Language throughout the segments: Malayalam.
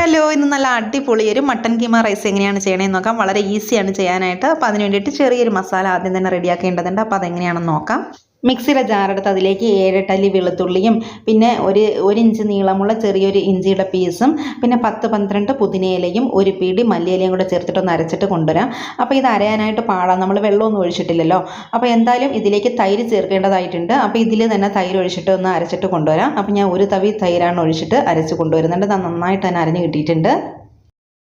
ഹലോ ഇന്ന് നല്ല അടിപൊളി ഒരു മട്ടൻ കീമ റൈസ് എങ്ങനെയാണ് ചെയ്യണമെന്ന് നോക്കാം. വളരെ ഈസിയാണ് ചെയ്യാനായിട്ട്. അപ്പോൾ അതിന് വേണ്ടിയിട്ട് ചെറിയൊരു മസാല ആദ്യം തന്നെ റെഡിയാക്കേണ്ടതുണ്ട് അപ്പോൾ അതെങ്ങനെയാണെന്ന് നോക്കാം. മിക്സിയുടെ ജാറെടുത്ത് അതിലേക്ക് ഏഴെട്ടല്ലി വെളുത്തുള്ളിയും പിന്നെ ഒരു ഒരു ഇഞ്ച് നീളമുള്ള ചെറിയൊരു ഇഞ്ചിയുടെ പീസും പിന്നെ പത്ത് പന്ത്രണ്ട് പുതിനയിലയും ഒരു പിടി മല്ലിയിലയും കൂടെ ചേർത്തിട്ട് ഒന്ന് അരച്ചിട്ട് കൊണ്ടുവരാം. അപ്പോൾ ഇത് അരയാനായിട്ട് പാടാം നമ്മൾ വെള്ളമൊന്നും ഒഴിച്ചിട്ടില്ലല്ലോ. അപ്പോൾ എന്തായാലും ഇതിലേക്ക് തൈര് ചേർക്കേണ്ടതായിട്ടുണ്ട്. അപ്പോൾ ഇതിൽ തന്നെ തൈര് ഒഴിച്ചിട്ട് ഒന്ന് അരച്ചിട്ട് കൊണ്ടുവരാം. അപ്പോൾ ഞാൻ ഒരു തവി തൈരാണ് ഒഴിച്ചിട്ട് അരച്ച് കൊണ്ടുവരുന്നുണ്ട്. നന്നായിട്ട് തന്നെ അരഞ്ഞ് കിട്ടിയിട്ടുണ്ട്.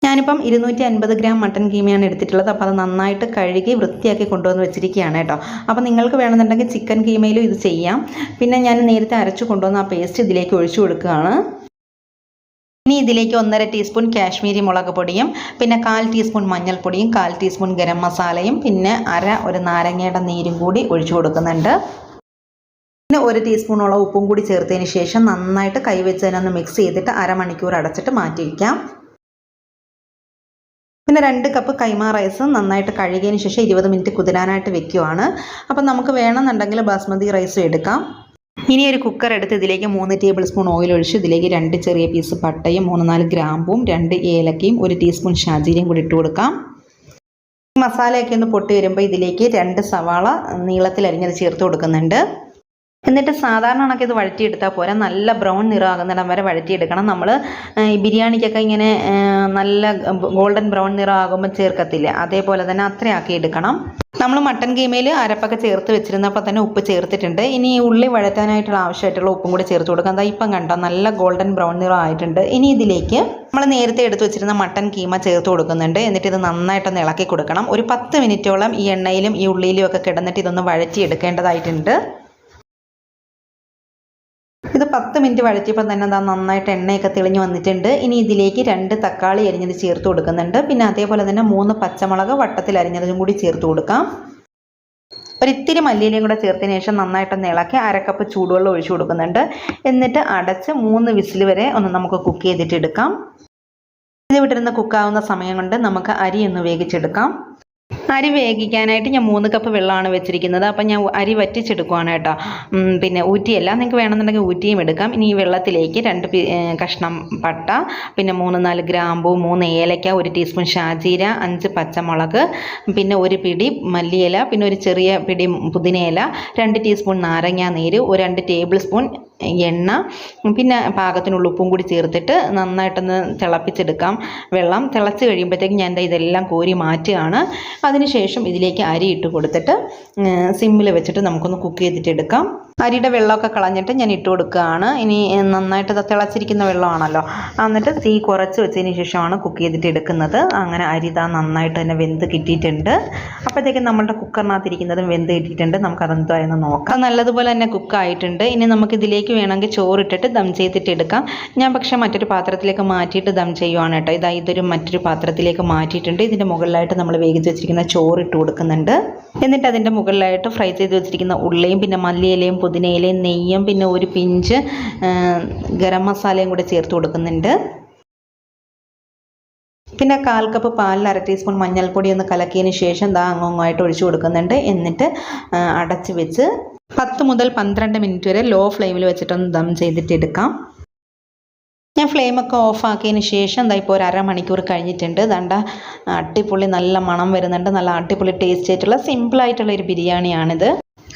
ഞാനിപ്പം ഇരുന്നൂറ്റി അൻപത് ഗ്രാം മട്ടൻ കീമയാണ് എടുത്തിട്ടുള്ളത്. അപ്പോൾ അത് നന്നായിട്ട് കഴുകി വൃത്തിയാക്കി കൊണ്ടുവന്ന് വെച്ചിരിക്കുകയാണ് കേട്ടോ. അപ്പോൾ നിങ്ങൾക്ക് വേണമെന്നുണ്ടെങ്കിൽ ചിക്കൻ കീമയിലും ഇത് ചെയ്യാം. പിന്നെ ഞാൻ നേരത്തെ അരച്ചു കൊണ്ടുവന്ന ആ പേസ്റ്റ് ഇതിലേക്ക് ഒഴിച്ചു കൊടുക്കുകയാണ്. ഇനി ഇതിലേക്ക് ഒന്നര ടീസ്പൂൺ കാശ്മീരി മുളക് പൊടിയും പിന്നെ കാൽ ടീസ്പൂൺ മഞ്ഞൾപ്പൊടിയും കാൽ ടീസ്പൂൺ ഗരം മസാലയും പിന്നെ അര ഒരു നാരങ്ങയുടെ നീരും കൂടി ഒഴിച്ചു കൊടുക്കുന്നുണ്ട്. പിന്നെ ഒരു ടീസ്പൂണോളം ഉപ്പും കൂടി ചേർത്തതിന് ശേഷം നന്നായിട്ട് കൈവച്ചതിനൊന്ന് മിക്സ് ചെയ്തിട്ട് അരമണിക്കൂർ അടച്ചിട്ട് മാറ്റി വയ്ക്കാം പിന്നെ രണ്ട് കപ്പ് കൈമാ റൈസ് നന്നായിട്ട് കഴുകിയതിന് ശേഷം ഇരുപത് മിനിറ്റ് കുതിരാനായിട്ട് വെക്കുവാണ്. അപ്പം നമുക്ക് വേണമെന്നുണ്ടെങ്കിൽ ബാസ്മതി റൈസ് എടുക്കാം. ഇനി ഒരു കുക്കർ എടുത്ത് ഇതിലേക്ക് മൂന്ന് ടേബിൾ സ്പൂൺ ഓയിൽ ഒഴിച്ച് ഇതിലേക്ക് രണ്ട് ചെറിയ പീസ് പട്ടയും മൂന്ന് നാല് ഗ്രാമ്പും രണ്ട് ഏലക്കയും ഒരു ടീസ്പൂൺ ഷാജീരയും കൂടി ഇട്ട് കൊടുക്കാം. മസാലയൊക്കെ ഒന്ന് പൊട്ടി വരുമ്പോൾ ഇതിലേക്ക് രണ്ട് സവാള നീളത്തിൽ അരിഞ്ഞത് ചേർത്ത് കൊടുക്കുന്നുണ്ട്. എന്നിട്ട് സാധാരണ കണക്ക് ഇത് വഴറ്റിയെടുത്താൽ പോരാ. നല്ല ബ്രൗൺ നിറമാകുന്നിടം വരെ വഴറ്റിയെടുക്കണം. നമ്മൾ ഈ ബിരിയാണിക്കൊക്കെ ഇങ്ങനെ നല്ല ഗോൾഡൻ ബ്രൗൺ നിറമാകുമ്പോൾ ചേർക്കത്തില്ല. അതേപോലെ തന്നെ അത്രയാക്കി എടുക്കണം. നമ്മൾ മട്ടൻ കീമയിൽ അരപ്പൊക്കെ ചേർത്ത് വെച്ചിരുന്നപ്പോൾ തന്നെ ഉപ്പ് ചേർത്തിട്ടുണ്ട്. ഇനി ഈ ഉള്ളി വഴറ്റാനായിട്ടുള്ള ആവശ്യമായിട്ടുള്ള ഉപ്പും കൂടി ചേർത്ത് കൊടുക്കാം. അതാ ഇപ്പം കണ്ടോ നല്ല ഗോൾഡൻ ബ്രൗൺ നിറം ആയിട്ടുണ്ട് ഇനി ഇതിലേക്ക് നമ്മൾ നേരത്തെ എടുത്ത് വെച്ചിരുന്ന മട്ടൻ കീമ ചേർത്ത് കൊടുക്കുന്നുണ്ട്. എന്നിട്ട് ഇത് നന്നായിട്ടൊന്ന് ഇളക്കി കൊടുക്കണം. ഒരു പത്ത് മിനിറ്റോളം ഈ എണ്ണയിലും ഈ ഉള്ളിയിലും ഒക്കെ കിടന്നിട്ട് ഇതൊന്ന് വഴറ്റി എടുക്കേണ്ടതായിട്ടുണ്ട് ഇത് പത്ത് മിനിറ്റ് വഴറ്റിയപ്പോൾ തന്നെ എന്താ നന്നായിട്ട് എണ്ണയൊക്കെ തെളിഞ്ഞ് വന്നിട്ടുണ്ട്. ഇനി ഇതിലേക്ക് രണ്ട് തക്കാളി അരിഞ്ഞത് ചേർത്ത് കൊടുക്കുന്നുണ്ട്. പിന്നെ അതേപോലെ തന്നെ മൂന്ന് പച്ചമുളക് വട്ടത്തിൽ അരിഞ്ഞതും കൂടി ചേർത്ത് കൊടുക്കാം. ഒരിത്തിരി മല്ലിയിലയും കൂടെ ചേർത്തതിന് ശേഷം നന്നായിട്ടൊന്ന് ഇളക്കി അരക്കപ്പ് ചൂടുവെള്ളം ഒഴിച്ചു കൊടുക്കുന്നുണ്ട്. എന്നിട്ട് അടച്ച് മൂന്ന് വിസിൽ വരെ ഒന്ന് നമുക്ക് കുക്ക് ചെയ്തിട്ട് എടുക്കാം. ഇത് വിട്ടിരുന്ന് കുക്കാവുന്ന സമയം കൊണ്ട് നമുക്ക് അരി ഒന്ന് വേവിച്ചെടുക്കാം. അരി വേവിക്കാനായിട്ട് ഞാൻ മൂന്ന് കപ്പ് വെള്ളമാണ് വെച്ചിരിക്കുന്നത്. അപ്പം ഞാൻ അരി വറ്റിച്ചെടുക്കുവാണ് കേട്ടോ. പിന്നെ ഊറ്റിയല്ല. നിങ്ങൾക്ക് വേണമെന്നുണ്ടെങ്കിൽ ഊറ്റിയും എടുക്കാം. ഇനി ഈ വെള്ളത്തിലേക്ക് രണ്ട് കഷ്ണം പട്ട പിന്നെ മൂന്ന് നാല് ഗ്രാമ്പു മൂന്ന് ഏലക്ക ഒരു ടീസ്പൂൺ ഷാജീര അഞ്ച് പച്ചമുളക് പിന്നെ ഒരു പിടി മല്ലിയില പിന്നെ ഒരു ചെറിയ പിടി പുതിനയില രണ്ട് ടീസ്പൂൺ നാരങ്ങ നീര് ഒരു രണ്ട് ടേബിൾ സ്പൂൺ എണ്ണ പിന്നെ പാകത്തിനുള്ള ഉപ്പും കൂടി ചേർത്തിട്ട് നന്നായിട്ടൊന്ന് തിളപ്പിച്ചെടുക്കാം വെള്ളം. തിളച്ച് കഴിയുമ്പോഴത്തേക്കും ഞാൻ ഇതെല്ലാം കോരി മാറ്റുകയാണ്. അതിനുശേഷം ഇതിലേക്ക് അരി ഇട്ട് കൊടുത്തിട്ട് സിമ്മിൽ വെച്ചിട്ട് നമുക്കൊന്ന് കുക്ക് ചെയ്തിട്ട് എടുക്കാം. അരിയുടെ വെള്ളമൊക്കെ കളഞ്ഞിട്ട് ഞാൻ ഇട്ട് കൊടുക്കുകയാണ്. ഇനി നന്നായിട്ട് തിളച്ചിരിക്കുന്ന വെള്ളമാണല്ലോ. എന്നിട്ട് തീ കുറച്ച് വെച്ചതിന് ശേഷമാണ് കുക്ക് ചെയ്തിട്ട് എടുക്കുന്നത്. അങ്ങനെ അരി നന്നായിട്ട് തന്നെ വെന്ത് കിട്ടിയിട്ടുണ്ട്. അപ്പോഴത്തേക്കും നമ്മളുടെ കുക്കറിനകത്തിരിക്കുന്നതും വെന്ത് കിട്ടിയിട്ടുണ്ട്. നമുക്ക് അതെന്തായെന്ന് നോക്കാം. നല്ലതുപോലെ തന്നെ കുക്കായിട്ടുണ്ട് ഇനി നമുക്ക് ഇതിലേക്ക് വേണമെങ്കിൽ ചോറിട്ടിട്ട് ദം ചെയ്തിട്ട് എടുക്കാം. ഞാൻ പക്ഷേ മറ്റൊരു പാത്രത്തിലേക്ക് മാറ്റിയിട്ട് ദം ചെയ്യുവാണ് കേട്ടോ. ഇതാ ഇതൊരു മറ്റൊരു പാത്രത്തിലേക്ക് മാറ്റിയിട്ടുണ്ട്. ഇതിന്റെ മുകളിലായിട്ട് നമ്മൾ വേവിച്ച് വെച്ചിരിക്കുന്ന ചോറ് ഇട്ട് കൊടുക്കുന്നുണ്ട്. എന്നിട്ട് അതിന്റെ മുകളിലായിട്ട് ഫ്രൈ ചെയ്ത് വെച്ചിരിക്കുന്ന ഉള്ളിയും പിന്നെ മല്ലിയിലയും പുതിനയിലയും നെയ്യും പിന്നെ ഒരു പിഞ്ച് ഗരം മസാലയും കൂടെ ചേർത്ത് കൊടുക്കുന്നുണ്ട്. പിന്നെ കാൽ കപ്പ് പാലിൽ അര ടീസ്പൂൺ മഞ്ഞൾപ്പൊടി ഒന്ന് കലക്കിയതിന് ശേഷം ദാ അങ്ങോങ്ങായിട്ട് ഒഴിച്ചു കൊടുക്കുന്നുണ്ട്. എന്നിട്ട് അടച്ച് വെച്ച് പത്ത് മുതൽ പന്ത്രണ്ട് മിനിറ്റ് വരെ ലോ ഫ്ലെയിമിൽ വെച്ചിട്ടൊന്ന് ദം ചെയ്തിട്ട് എടുക്കാം. ഞാൻ ഫ്ലെയിമൊക്കെ ഓഫാക്കിയതിന് ശേഷം എന്താ ഇപ്പോൾ ഒരു അരമണിക്കൂർ കഴിഞ്ഞിട്ടുണ്ട്. ദണ്ട അടിപൊളി നല്ല മണം വരുന്നുണ്ട്. നല്ല അടിപൊളി ടേസ്റ്റ് ആയിട്ടുള്ള സിമ്പിളായിട്ടുള്ള ഒരു ബിരിയാണിയാണിത്.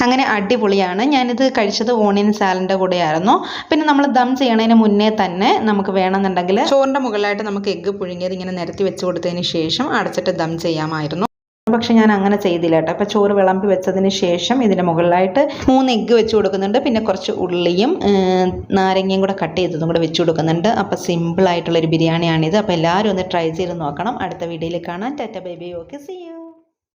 അങ്ങനെ അടിപൊളിയാണ്. ഞാനിത് കഴിച്ചത് ഓണിയൻ സാലഡിന്റെ കൂടെയായിരുന്നു. പിന്നെ നമ്മൾ ദം ചെയ്യണതിന് മുന്നേ തന്നെ നമുക്ക് വേണമെന്നുണ്ടെങ്കിൽ ചോറിന്റെ മുകളിലായിട്ട് നമുക്ക് എഗ്ഗ് പുഴുങ്ങിയത് ഇങ്ങനെ നിരത്തി വെച്ച് കൊടുത്തതിന് ശേഷം അടച്ചിട്ട് ദം ചെയ്യാമായിരുന്നു. പക്ഷെ ഞാൻ അങ്ങനെ ചെയ്തില്ല കേട്ടോ. അപ്പോൾ ചോറ് വിളമ്പി വെച്ചതിന് ശേഷം ഇതിന്റെ മുകളിലായിട്ട് മൂന്ന് എഗ്ഗ് വെച്ച് കൊടുക്കുന്നുണ്ട്. പിന്നെ കുറച്ച് ഉള്ളിയും നാരങ്ങയും കൂടെ കട്ട് ചെയ്തതും കൂടെ വെച്ച് കൊടുക്കുന്നുണ്ട്. അപ്പോൾ സിമ്പിളായിട്ടുള്ളൊരു ബിരിയാണിയാണിത്. അപ്പോൾ എല്ലാവരും ഒന്ന് ട്രൈ ചെയ്ത് നോക്കണം. അടുത്ത വീഡിയോയിൽ കാണാം. Tata baby okay see you